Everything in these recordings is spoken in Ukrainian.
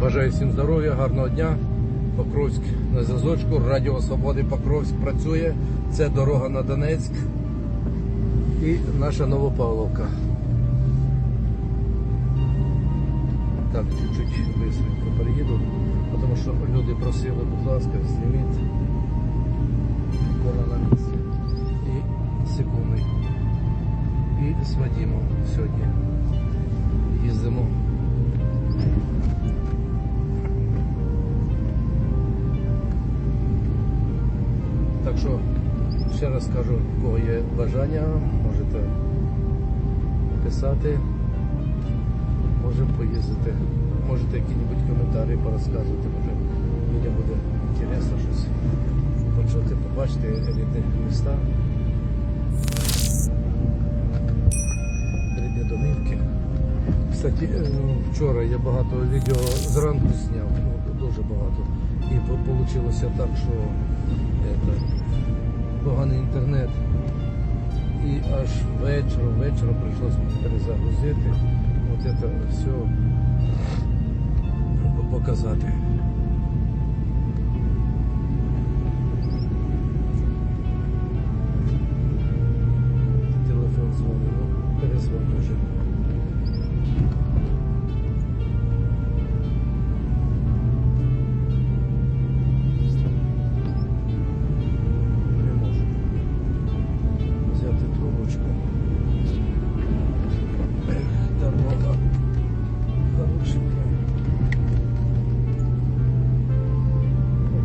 Бажаю всім здоров'я, гарного дня. Покровськ на зв'язочку. Радіо Свободи Покровськ працює. Це дорога на Донецьк і наша Новопавловка. Так, чуть-чуть быстренько переїду, тому що люди просили, будь ласка, зніміть кола на місці. І секунди. І з Вадимом сьогодні їздимо. Так що ще раз кажу, у кого є бажання, можете писати, можемо поїздити. Можете які-небудь коментарі порозказувати, може людям буде цікаво щось почути, побачити рідні міста. Рідні домівки. Кстати, е, вчора я багато відео зранку зняв, ну, дуже багато. І вийшло так, що это, поганий інтернет. І аж вечором, вечором прийшлось перезагрузити. От це все показати.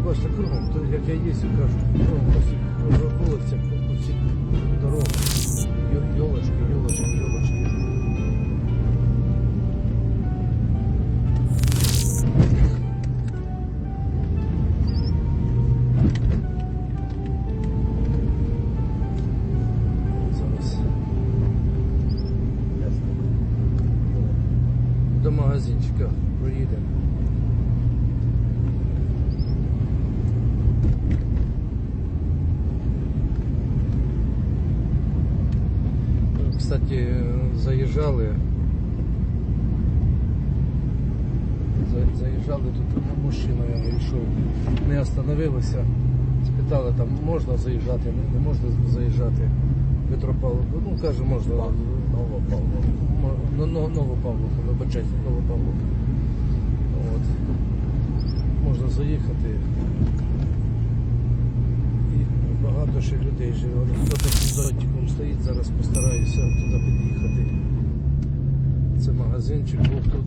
Бачите, кругом, то як я їздю, кажу, кругом по всіх вулицях, по всіх дорогах. Йолочки, йолочки, йолочки. До магазинчика проїдемо. Кстати, заїжджали. За- Заїжджали тут мужчина, я вийшов. Не остановилися. Спитали, там можна заїжджати, не, можна заїжджати. Петропавловку. Ну, каже, можна. Новопавловку. Новопавловку, вибачайте, Новопавловку. От. Можна заїхати. І багато ще людей живе. Зонтиком стоїть, зараз постараюся туди під'їхати. Це магазинчик був тут.